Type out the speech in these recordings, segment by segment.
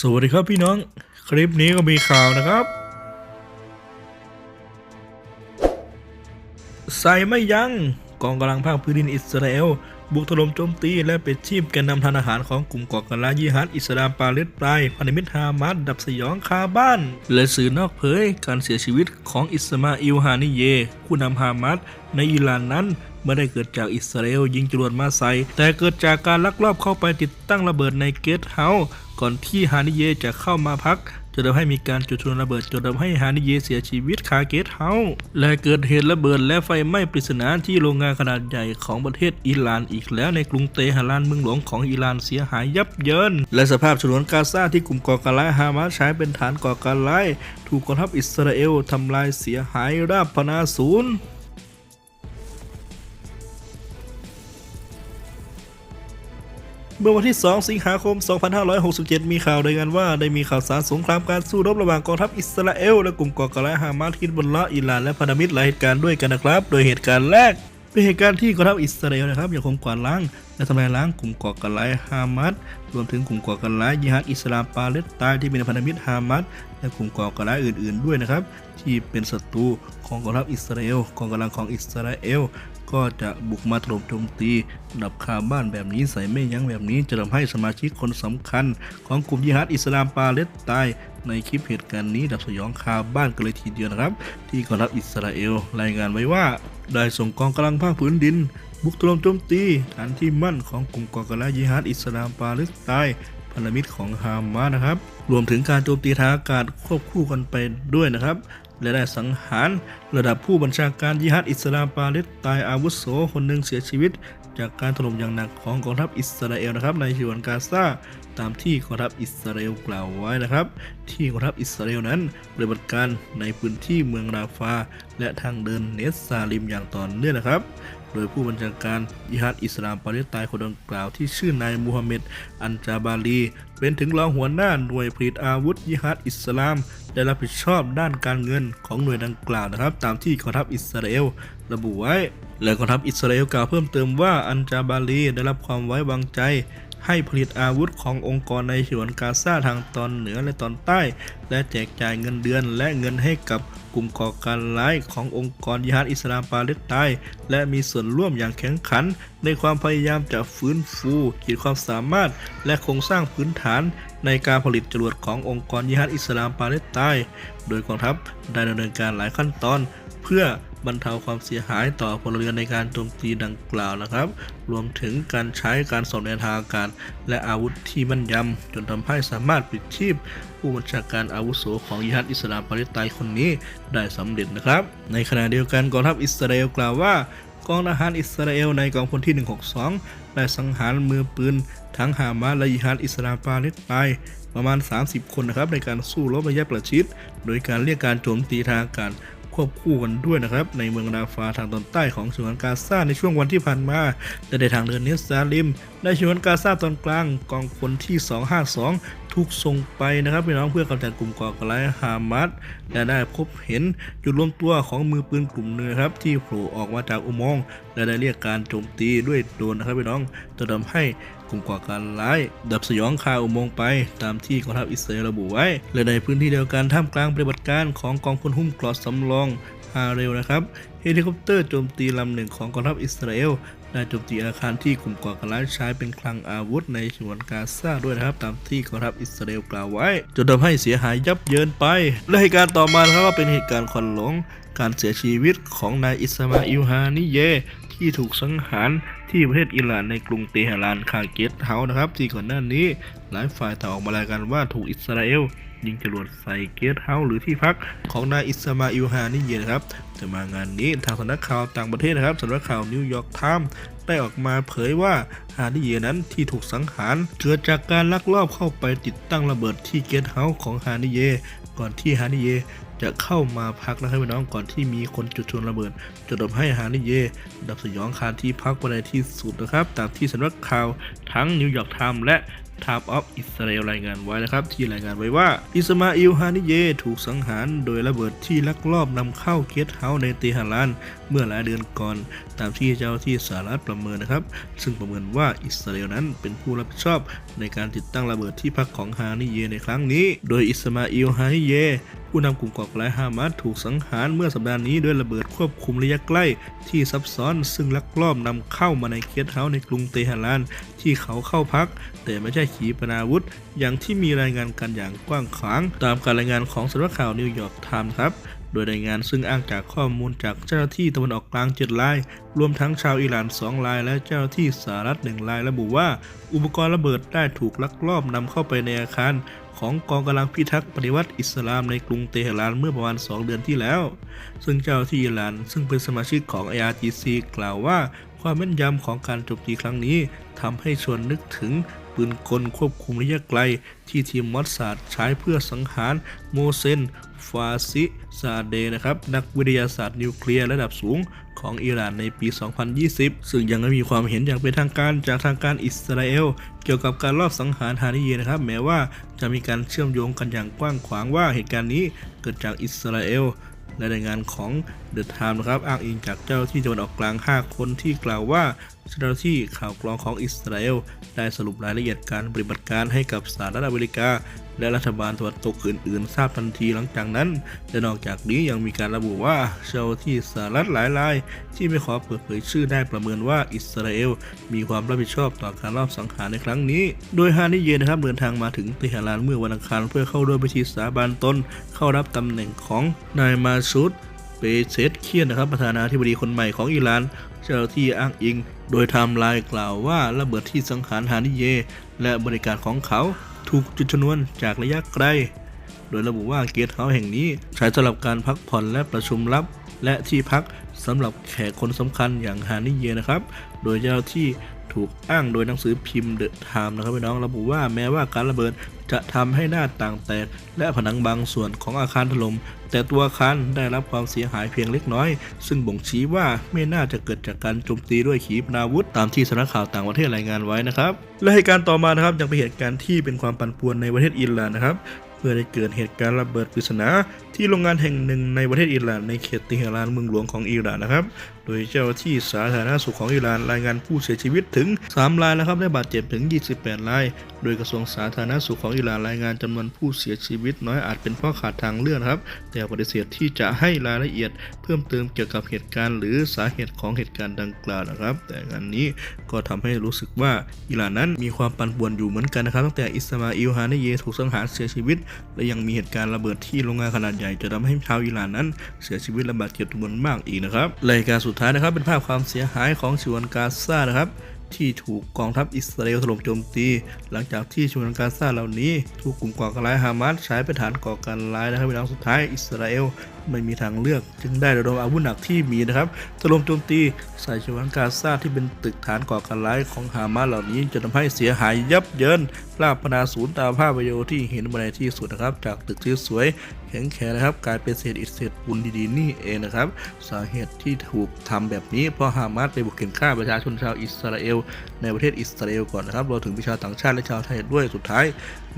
สวัสดีครับพี่น้อง คลิปนี้ก็มีข่าวนะครับ ใส่ไม่ยัง้งกองกำลังภาคพื้นดินอิสราเอล บุกถล่มโจมตีและปิดชีพแกนนำทางอาหารของกลุ่มก่อการร้ายยิฮัดอิสลามปาเลสไตน์พันธมิตรฮามาสดับสยองคาบ้าน และสื่อนอกเผย การเสียชีวิตของอิสมาอิลฮานิเย ผู้นำฮามาสในอิหร่านนั้น ไม่ได้เกิดจากอิสราเอลยิงจรวดมาใส่แต่เกิดจากการลักลอบเข้าไปติดตั้งระเบิดในเกสต์เฮาส์ก่อนที่ฮานิเยจะเข้ามาพักจนทำให้มีการจุดชนวนระเบิดจนทำให้ฮานิเยเสียชีวิตคาเกตเฮาส์และเกิดเหตุระเบิดและไฟไหม้ปริศนาที่โรงงานขนาดใหญ่ของประเทศอิหร่านอีกแล้วในกรุงเตหะรานเมืองหลวงของอิหร่านเสียหายยับเยิน และสภาพฉนวนกาซาที่กลุ่มก่อการร้ายฮามาสใช้เป็นฐานก่อการร้าย ถูกกองทัพอิสราเอลทำลายเสียหายราบพนาศูนย์ เมื่อวันที่ 2 สิงหาคม 2567 มีข่าวรายงานว่าได้มีข่าวสารสงครามการสู้รบระหว่างกองทัพอิสราเอลและกลุ่มก่อการร้ายฮามาสฮิดบุลละอิหร่านและพันธมิตรหลายเหตุการณ์ด้วยกันนะครับ โดยเหตุการณ์แรกเป็นเหตุการณ์ที่กองทัพอิสราเอลนะครับยังคงกวาดล้างและทำลายล้างกลุ่มก่อการร้ายฮามาสรวมถึงกลุ่มก่อการร้ายยิฮัดอิสลามปาเลสไตน์ที่เป็นพันธมิตรฮามาสและกลุ่มก่อการร้ายอื่น ๆ ด้วยนะครับ ที่เป็นศัตรูของกองทัพอิสราเอลกองกำลังของอิสราเอล ก็จะบุกมาถล่มโจมตีดับคาบ้านแบบนี้ใส่ไม่ยั้งแบบนี้จะทำให้สมาชิกคนสำคัญ ของกลุ่มยิฮัดอิสลามปาเลสไตน์ในคลิปเหตุการณ์นี้ดับสยองคาบ้านกันเลยทีเดียวนะครับ ที่กองทัพอิสราเอล รายงานไว้ว่า ได้ส่งกองกำลังภาคพื้นดิน บุกถล่มโจมตีฐานที่มั่นของกลุ่มก่อการร้ายยิฮัดอิสลามปาเลสไตน์พันธมิตรของฮามาสนะครับ รวมถึงการโจมตีทางอากาศควบคู่กันไปด้วยนะครับและได้สังหาร ระดับผู้บัญชาการยิฮัดอิสลามปาเลสไตน์อาวุโสคนหนึ่งเสียชีวิต จากการถล่มอย่างหนักของกองทัพอิสราเอลนะครับในฉนวนกาซาตามที่กองทัพอิสราเอลกล่าวไว้นะครับ ที่กองทัพอิสราเอลนั้นปฏิบัติการในพื้นที่เมืองราฟา และทางเดินเนสซาลิมอย่างต่อเนื่องนะครับ โดยผู้บัญชาการยิฮัดอิสลามปาเลสไตน์คนดังกล่าวที่ชื่อนายมูฮัมหมัดอันจาบาลี เป็นถึงรองหัวหน้าหน่วยผลิตอาวุธยิฮัดอิสลาม ได้รับผิดชอบด้านการเงินของหน่วยดังกล่าวนะครับ ตามที่กองทัพอิสราเอลระบุไว้ และกองทัพอิสราเอลกล่าวเพิ่มเติมว่าอันจาบาลีได้รับความไว้วางใจ ให้ผลิตอาวุธขององค์กรในฉวนกาซาทางตอนเหนือและตอนใต้ และแจกจ่ายเงินเดือนและเงินให้กับกลุ่มก่อการร้ายขององค์กรยิฮัดอิสลามปาเลสไตน์และมีส่วนร่วมอย่างแข็งขัน ในความพยายามจะฟื้นฟูขีดความสามารถ และโครงสร้างพื้นฐานในการผลิตจรวดขององค์กรยิฮัดอิสลามปาเลสไตน์โดยกองทัพได้ดำเนินการหลายขั้นตอน เพื่อ บรรเทาความเสียหายต่อพลเรือนในการโจมตีดังกล่าวนะครับ รวมถึงการใช้การสอบแนวทางอากาศและอาวุธที่มั่นยำจนทำให้สามารถปิดชีพ ผู้บัญชาการอาวุโสของยิฮัดอิสลามปาเลสไตน์คนนี้ได้สำเร็จนะครับ ในขณะเดียวกันกองทัพอิสราเอลกล่าวว่ากองทหารอิสราเอลในกองพลที่ 162 ได้สังหารมือปืน ทั้งฮามาสและยิฮัดอิสลามปาเลสไตน์ประมาณ 30 คนนะครับในการสู้รบระยะประชิด โดยการเรียกการโจมตีทางอากาศ ควบคู่กันด้วยนะครับ ในเมืองราฟาทางตอนใต้ของฉนวนกาซาในช่วงวันที่ผ่านมาและในทางเดินเนสซาลิมในฉนวนกาซาตอนกลางกองพลที่ 252 ถูกส่งไปนะครับพี่น้องเพื่อกำจัดกลุ่มก่อการร้ายฮามาสและได้พบเห็นจุดรวมตัวของมือปืนกลุ่มหนึงครับ ที่โผล่ออกมาจากอุโมงค์และได้เรียกการโจมตีด้วยโดรนนะครับพี่น้องจะทำให้กลุ่มก่อการร้าย ดับสยองคาอุโมงค์ไปตามที่กองทัพอิสราเอลระบุไว้ และในพื้นที่เดียวกันท่ามกลางปฏิบัติการของกองพลหุ้มกรอสำรองฮาเรลนะครับเฮลิคอปเตอร์โจมตีลำหนึ่งของกองทัพอิสราเอล ได้โจมตีอาคารที่กลุ่มก่อการร้ายใช้เป็นคลังอาวุธในฉนวนกาซาด้วยนะครับ ตามที่กองทัพอิสราเอลกล่าวไว้ จนทำให้เสียหายยับเยินไป และเหตุการณ์ต่อมานะครับก็เป็นเหตุการณ์ควันหลง การเสียชีวิตของนายอิสมาอิลฮานิเยที่ถูกสังหารที่ประเทศอิหร่านในกรุงเตหะรานคาเกตเฮาส์นะครับ ที่ก่อนหน้านี้หลายฝ่ายต่างออกมารายงานว่าถูกอิสราเอลยิงจรวดใส่เกตเฮาส์หรือที่พักของนายอิสมาอิลฮานิเยนะครับแต่มางานนี้ทางสำนักข่าวต่างประเทศนะครับสำนักข่าวนิวยอร์กไทม์ ได้ออกมาเผยว่าฮานิเยนั้นที่ถูกสังหารเกิดจากการลักลอบเข้าไปติดตั้งระเบิดที่เกตเฮาส์ของฮานิเยก่อนที่ฮานิเยจะเข้ามาพักนะครับพี่น้องก่อนที่มีคนจุดชนระเบิดจนทำให้ฮานิเยดับสยองคาที่พักไปในที่สุดนะครับตามที่สำนักข่าวทั้งนิวยอร์กไทม์และ Time of Israel รายงานไว้นะครับ ที่รายงานไว้ว่า อิสมาอิลฮานิเยถูกสังหารโดยระเบิดที่ลักลอบนำเข้าเกสต์เฮาส์ในเตหะราน เมื่อหลายเดือนก่อน ตามที่เจ้าที่สหรัฐประเมินนะครับ ซึ่งประเมินว่าอิสราเอลนั้นเป็นผู้รับผิดชอบในการติดตั้งระเบิดที่พักของฮานิเยในครั้งนี้ โดยอิสมาอิลฮานิเย ผู้นำกลุ่มก่อการร้ายฮามาสถูกสังหารเมื่อสัปดาห์นี้ด้วยระเบิดควบคุมระยะใกล้ที่ซับซ้อนซึ่งลักลอบนำเข้ามาในเกสต์เฮาในกรุงเตหะราน ที่เขาเข้าพัก แต่ไม่ใช่ขีปนาวุธ อย่างที่มีรายงานกันอย่างกว้างขวาง ตามการรายงานของสำนักข่าวนิวยอร์กไทม์ครับ โดยรายงานซึ่งอ้างจากข้อมูลจากเจ้าหน้าที่ตะวันออกกลาง 7 ราย รวมทั้งชาวอิหร่าน 2 ราย และเจ้าหน้าที่สหรัฐ 1 รายระบุว่า อุปกรณ์ระเบิดได้ถูกลักลอบนำเข้าไปในอาคาร ของกองกำลังพิทักษ์ปฏิวัติอิสลามในกรุงเตหะรานเมื่อประมาณ 2 เดือนที่แล้ว ซึ่งเจ้าหน้าที่อิหร่าน ซึ่งเป็นสมาชิกของ IRGC กล่าวว่า ความแม่นยำของการโจมตีครั้งนี้ทำให้ชวนนึกถึง ปืนกลควบคุมระยะไกล ที่ทีมมอสซาดใช้เพื่อสังหารโมเซน ฟาซิซาเดนะครับ นักวิทยาศาสตร์นิวเคลียร์ระดับสูงของอิหร่านในปี 2020 ซึ่งยังไม่มีความเห็นอย่างเป็นทางการจากทางการอิสราเอล เกี่ยวกับการลอบสังหารฮานิเยนะครับ แม้ว่าจะมีการเชื่อมโยงกันอย่างกว้างขวางว่าเหตุการณ์นี้เกิดจากอิสราเอลและรายงานของ The Times นะครับอ้างอิงจากเจ้าหน้าที่ตะวันออกกลาง 5 คนที่กล่าวว่า เจ้าหน้าที่ข่าวกรองของอิสราเอลได้สรุปรายละเอียดการปฏิบัติการให้กับสหรัฐอเมริกา และรัฐบาลตะวันตกอื่น ๆ ทราบทันทีหลังจากนั้น และนอกจากนี้ยังมีการระบุว่าเจ้าหน้าที่สหรัฐหลายราย ที่ไม่ขอเปิดเผยชื่อได้ประเมินว่าอิสราเอลมีความรับผิดชอบต่อการลอบสังหารในครั้งนี้ โดยฮานิเยนะครับเดินทางมาถึงเตหะรานเมื่อวันอังคารเพื่อเข้าร่วมพิธีสาบานตนเข้ารับตำแหน่งของนายมาซูดเปเซตเคียนนะครับประธานาธิบดีคนใหม่ของอิหร่าน เจ้าหน้าที่อ้างอิง โดยไทม์ไลน์กล่าวว่าระเบิดที่สังหารฮานิเย และบริการของเขาถูกจุดชนวนจากระยะไกล โดยระบุว่าเกสต์เฮาส์แห่งนี้ใช้สำหรับการพักผ่อนและประชุมลับ และที่พักสำหรับแขกคนสำคัญอย่างฮานิเยนะครับ โดยเจ้าหน้าที่ถูกอ้างโดยหนังสือพิมพ์เดอะไทม์นะครับพี่น้องระบุว่าแม้ว่าการระเบิด จะทำให้หน้าต่างแตก และผนังบางส่วนของอาคารถล่มแต่ตัวอาคารได้รับความเสียหายเพียงเล็กน้อย ซึ่งบ่งชี้ว่าไม่น่าจะเกิดจากการโจมตีด้วยขีปนาวุธตามที่สำนักข่าวต่างประเทศรายงานไว้นะครับ และเหตุการณ์ต่อมานะครับยังเป็นเหตุการณ์ที่เป็นความปั่นป่วนในประเทศอิหร่านนะครับเมื่อได้เกิดเหตุการณ์ระเบิดปริศนาที่โรงงานแห่งหนึ่งในประเทศอิหร่านในเขตติฮรานเมืองหลวงของอิหร่านนะครับ โดยเจ้าหน้าที่สาธารณสุขของอิหร่านรายงานผู้เสียชีวิตถึง 3 รายนะครับและบาดเจ็บถึง 28 ราย โดยกระทรวงสาธารณสุขของอิหร่านรายงานจำนวนผู้เสียชีวิตน้อยอาจเป็นเพราะขาดทางเลือดครับ แต่ปฏิเสธที่จะให้รายละเอียดเพิ่มเติมเกี่ยวกับเหตุการณ์หรือสาเหตุของเหตุการณ์ดังกล่าวนะครับ แต่งานนี้ก็ทำให้รู้สึกว่าอิหร่านนั้นมีความปั่นป่วนอยู่เหมือนกันนะครับตั้งแต่อิสมาอิลฮานิเยถูกสังหารเสียชีวิต และยังมีเหตุการณ์ระเบิดที่โรงงานขนาดใหญ่จะทำให้ชาวอิหร่านนั้น เสียชีวิตและบาดเจ็บจำนวนมากอีกนะครับรายการสุดท้ายนะครับเป็นภาพความเสียหายของฉนวนกาซานะครับ ที่ถูกกองทัพอิสราเอลถล่มโจมตี หลังจากที่ฉนวนกาซาเหล่านี้ ถูกกลุ่มก่อการร้ายฮามาสใช้เป็นฐานก่อการร้ายนะครับเป็นครั้งสุดท้ายอิสราเอล ไม่มีทางเลือก จึงได้ระดมอาวุธหนักที่มีนะครับถล่มโจมตีใส่ฉนวนกาซาที่เป็นตึกฐานก่อการร้ายของฮามาสเหล่านี้จนทำให้เสียหายยับเยินลาบพนาศูนย์ตามภาพวิดีโอที่เห็นมาในที่สุดนะครับ จากตึกที่สวยแข็งแข็งนะครับ กลายเป็นเศษอิฐเศษปูนดีๆนี่เองนะครับ สาเหตุที่ถูกทำแบบนี้เพราะฮามาสไปบุกเข็นฆ่าประชาชนชาวอิสราเอล ในประเทศอิสราเอลก่อนนะครับรวมถึงประชาวต่างชาติและชาวไทยด้วยสุดท้าย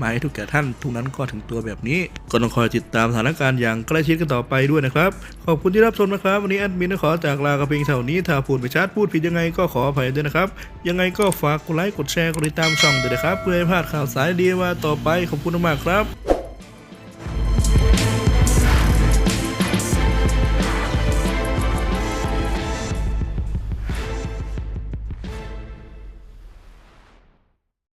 มาให้ทุกแก่ท่านทุกนั้นก็ถึงตัวแบบนี้ก็ต้องคอยติดตามสถานการณ์อย่างใกล้ชิดกันต่อไปไปด้วยนะครับ ขอบคุณที่รับชมนะครับ วันนี้แอดมินขอจากลากระเพียงเท่านี้ถ้าพูดไปชัดพูดผิดยังไงก็ขออภัยด้วยนะครับ ยังไงก็ฝากกดไลค์กดแชร์กดติดตามช่องด้วยนะครับ เพื่อให้พลาดข่าวสายดีว่าต่อไปขอบคุณมากครับ